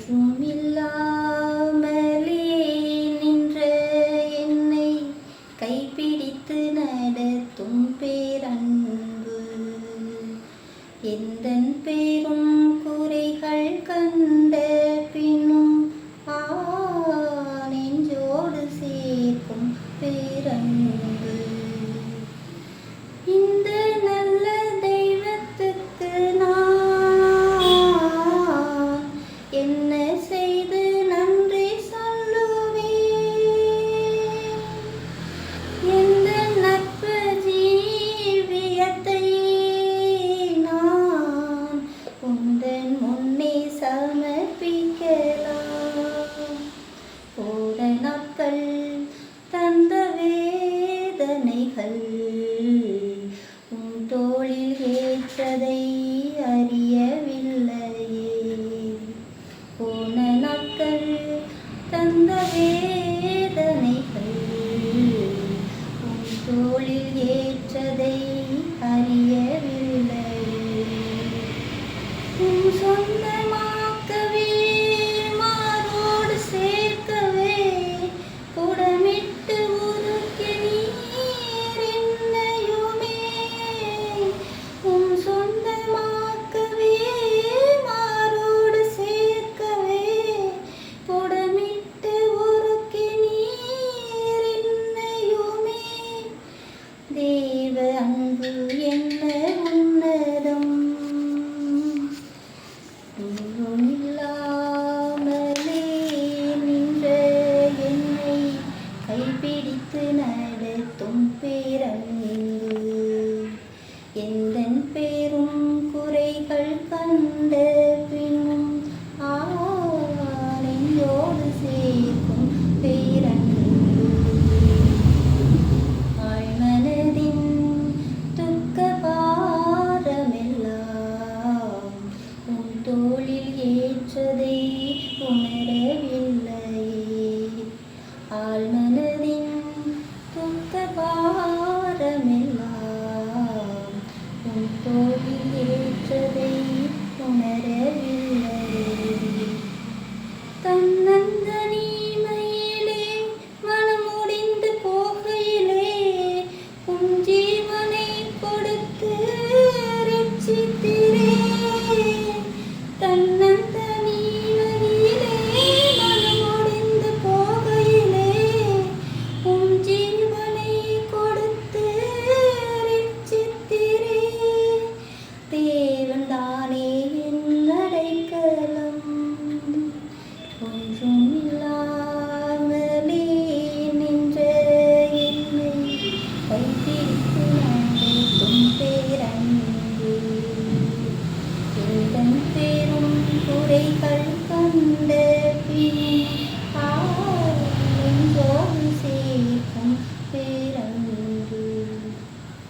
ஒன்றும் நின்ற என்னை கைப்பிடித்து நடத்தும் பேரன்பு. எந்தன் பேரும் ഉണർച്ചതേ ഉണരവിൽ